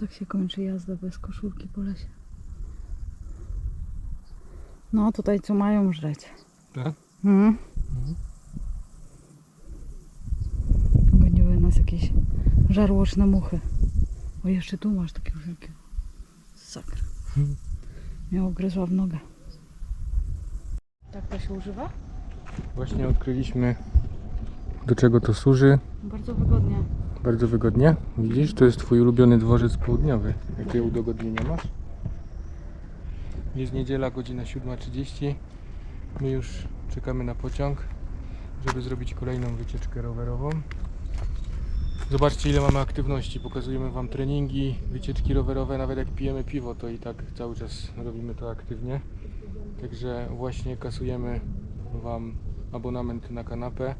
Tak się kończy jazda bez koszulki po lesie. No tutaj co mają żreć. Tak? Mhm. Goniły nas jakieś żarłoczne muchy. O jeszcze tu masz takie wielkie. Sakra. Mhm. Mnie ugryzła w nogę. Tak to się używa? Właśnie odkryliśmy do czego to służy. Bardzo wygodnie. Bardzo wygodnie. Widzisz, to jest twój ulubiony dworzec południowy. Jakie udogodnienia masz? Jest niedziela, godzina 7.30. My już czekamy na pociąg, żeby zrobić kolejną wycieczkę rowerową. Zobaczcie ile mamy aktywności. Pokazujemy Wam treningi, wycieczki rowerowe. Nawet jak pijemy piwo, to i tak cały czas robimy to aktywnie. Także właśnie kasujemy Wam abonament na kanapę,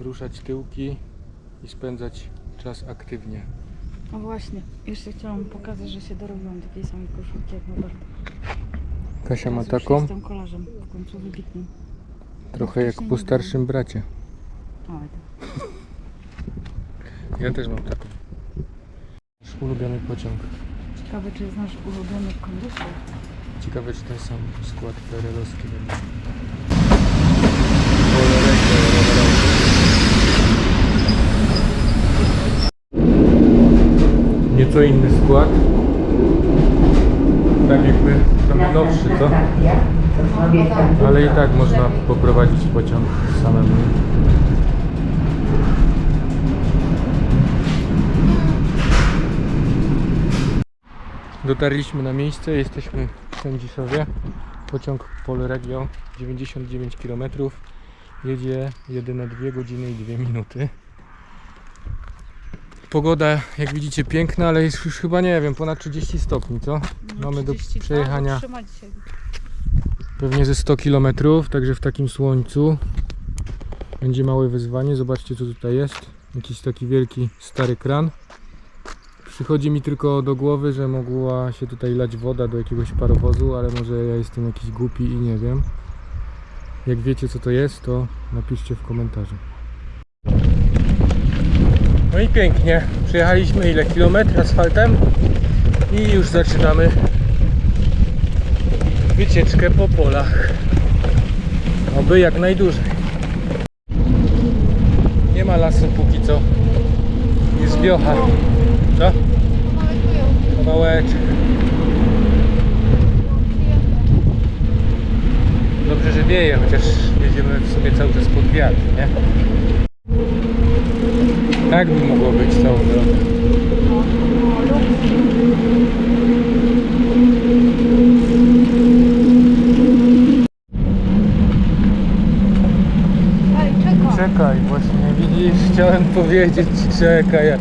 ruszać tyłki i spędzać czas aktywnie. No właśnie, jeszcze chciałam pokazać, że się dorobiłam takiej samej koszulki jak na Bartu. Kasia ma Teraz już taką, Jestem kolarzem, w końcu wybitnym. trochę jak po starszym bracie. Oj, tak. Ja też mam taką. Nasz ulubiony pociąg. Ciekawe, czy jest nasz ulubiony konduktor. Ciekawe, czy ten sam skład PRL-owski będzie. Nieco inny skład. Tak jakby trochę nowszy, co? Ale i tak można poprowadzić pociąg samemu. Dotarliśmy na miejsce, jesteśmy w Sędziszowie. Pociąg Polregio 99 km. Jedzie jedyne 2 godziny i 2 minuty. Pogoda, jak widzicie, piękna, ale jest już chyba nie wiem, ponad 30 stopni, co? Mamy do 32, przejechania dzisiaj. pewnie ze 100 km, także w takim słońcu będzie małe wyzwanie. Zobaczcie, co tutaj jest. Jakiś taki wielki, stary kran. Przychodzi mi tylko do głowy, że mogła się tutaj lać woda do jakiegoś parowozu, ale może ja jestem jakiś głupi i nie wiem. Jak wiecie, co to jest, to napiszcie w komentarzu. No i pięknie. Przejechaliśmy ile? Kilometr asfaltem i już zaczynamy wycieczkę po polach. Oby jak najdłużej. Nie ma lasu póki co. Jest wiocha. Co? Kawałeczek. Dobrze, że wieje, chociaż jedziemy w sumie cały czas pod wiatr, nie? Tak by mogło być całą drogę. Czekaj, właśnie widzisz, chciałem powiedzieć ci czekaj. Ja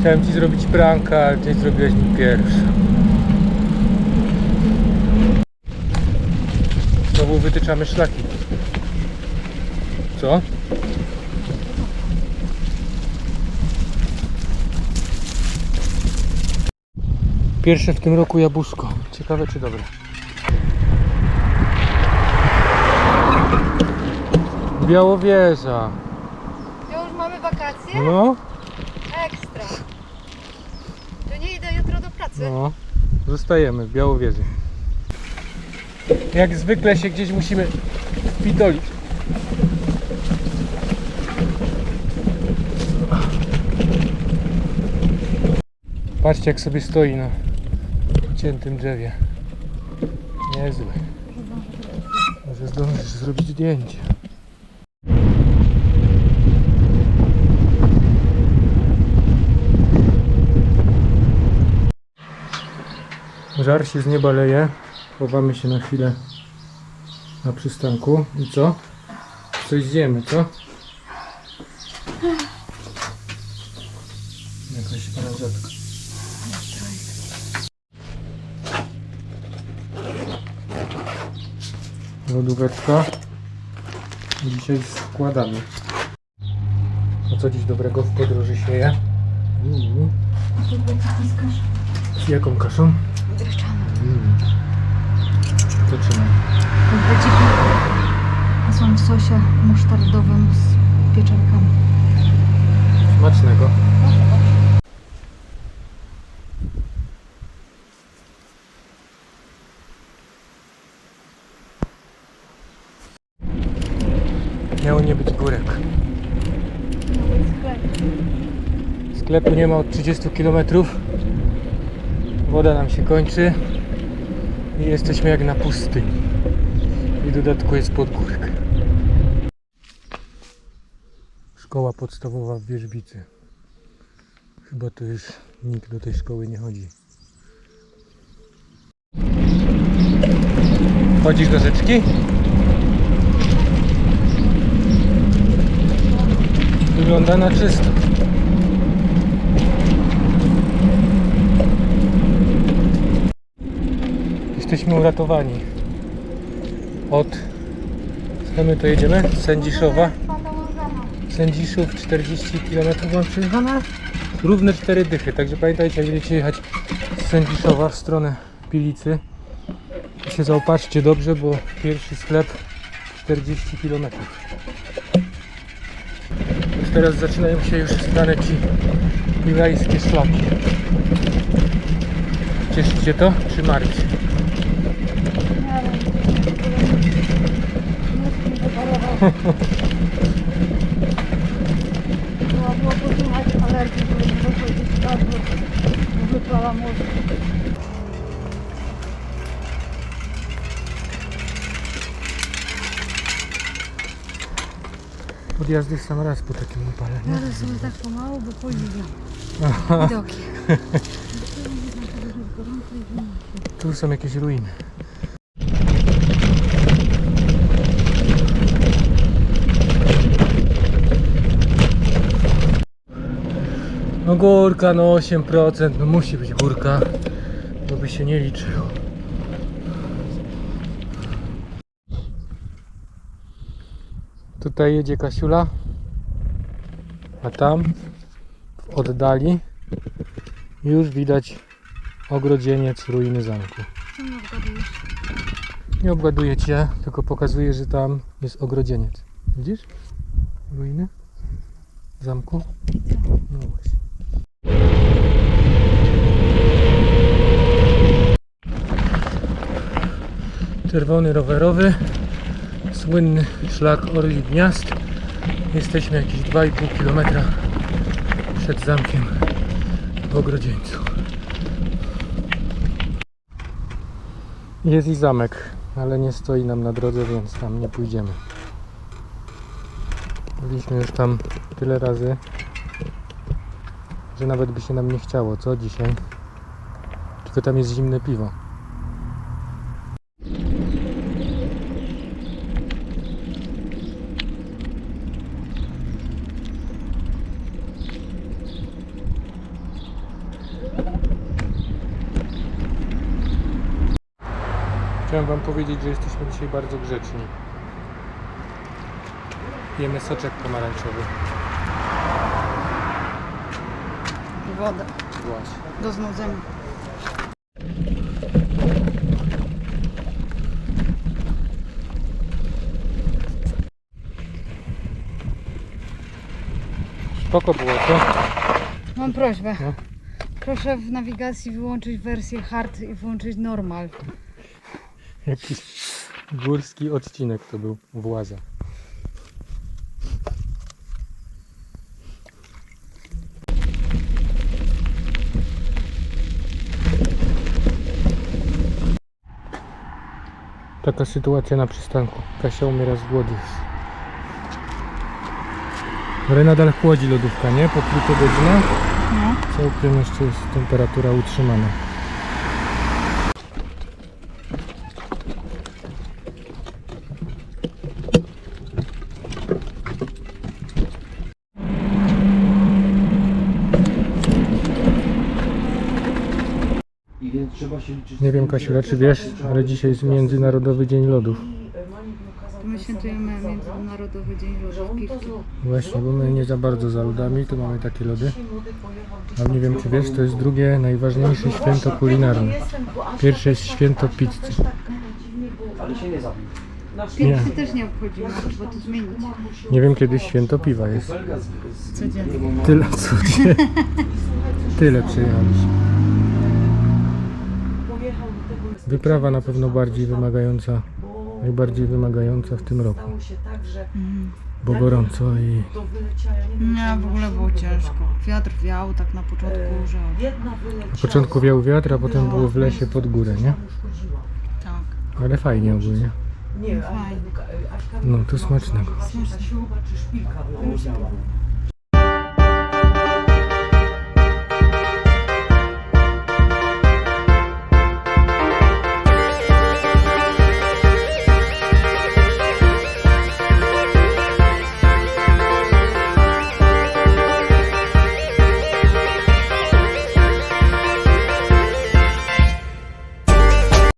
chciałem ci zrobić pranka, ale ty zrobiłeś mi pierwszy. Znowu wytyczamy szlaki. Co? Pierwsze w tym roku jabłuszko. Ciekawe czy dobre. Białowieża. To już mamy wakacje? No, Ekstra. To nie idę jutro do pracy. no. Zostajemy w Białowieży. Jak zwykle się gdzieś musimy wpidolić. Patrzcie jak sobie stoi na ciętym drzewie. Niezły. Może zdążysz zrobić zdjęcie. Żar się z nieba leje. Chowamy się na chwilę na przystanku. I co? Coś zjemy, co? Jakaś aranżatka. Lodóweczka. Dzisiaj składamy. A co dziś dobrego w podróży się je? Mm. Z jaką kaszą? Dreszczana. Mm. To trzymaj. Są w sosie musztardowym z pieczarkami. Smacznego. miało nie być górek. Sklepu nie ma od 30 km. Woda nam się kończy i jesteśmy jak na pustyni. I dodatku jest pod górkę. Szkoła podstawowa w Wierzbicy. Chyba tu już nikt do tej szkoły nie chodzi. Chodzisz do rzeczki? Wygląda na czysto. Jesteśmy uratowani od... Skąd my to jedziemy? Sędziszowa. Sędziszów 40 km mam. Równe 4 dychy, także pamiętajcie, jak będziecie jechać z Sędziszowa w stronę Pilicy, się zaopatrzcie dobrze, bo pierwszy sklep 40 km. Teraz zaczynają się już znane ci milajskie szlaki. Cieszy Cię to, czy martwi? Trzeba Podjazdy w sam raz po takim upale, nie? Ale sobie tak pomału, bo podziwiam. Widoki. Tu są jakieś ruiny. No górka, no 8%, no musi być górka, bo by się nie liczyło. Tutaj jedzie Kasiula, a tam w oddali już widać ogrodzieniec ruiny zamku. Nie obgaduję cię, tylko pokazuję, że tam jest ogrodzieniec. Widzisz? Ruiny zamku? No właśnie. Czerwony rowerowy, słynny szlak Orli Gniazd. Jesteśmy jakieś 2,5 km przed zamkiem w Ogrodzieńcu. Jest i zamek, ale nie stoi nam na drodze, więc tam nie pójdziemy. Byliśmy już tam tyle razy, że nawet by się nam nie chciało, co dzisiaj? Tylko tam jest zimne piwo. Chciałem Wam powiedzieć, że jesteśmy dzisiaj bardzo grzeczni. Jemy soczek pomarańczowy. Woda. Właśnie. Do znudzenia. Spoko było, co? Mam prośbę. No. Proszę w nawigacji wyłączyć wersję hard i włączyć normal. Jakiś górski odcinek to był Właza. Taka sytuacja na przystanku. Kasia umiera z głodu. Ale nadal chłodzi lodówka, nie? Po kilku godzinach No. całkiem jeszcze jest temperatura utrzymana. I więc trzeba się liczyć Nie wiem Kasiula, czy wiesz, ale dzisiaj jest Międzynarodowy Dzień Lodów. My świętujemy Międzynarodowy Dzień Lodów Piwki. Właśnie, bo my nie za bardzo za lodami, to mamy takie lody. Ale nie wiem, czy wiesz, to jest drugie najważniejsze święto kulinarne. Pierwsze jest święto pizzy. Ale się nie zabił. Nie, Pizzy też nie obchodzimy, trzeba to zmienić. nie wiem, kiedy święto piwa jest. Codziennie. Tyle, co gdzie? Tyle przejechaliśmy. Wyprawa na pewno bardziej wymagająca, najbardziej wymagająca w tym roku, Stało się tak, że Mm. bo gorąco i nie w ogóle było ciężko. Wiatr wiał tak na początku, że Jedna wyleciała. Na początku wiał wiatr, a potem było w lesie pod górę, nie? Tak. Ale fajnie ogólnie. Nie, No, to smacznego. Wyleciała.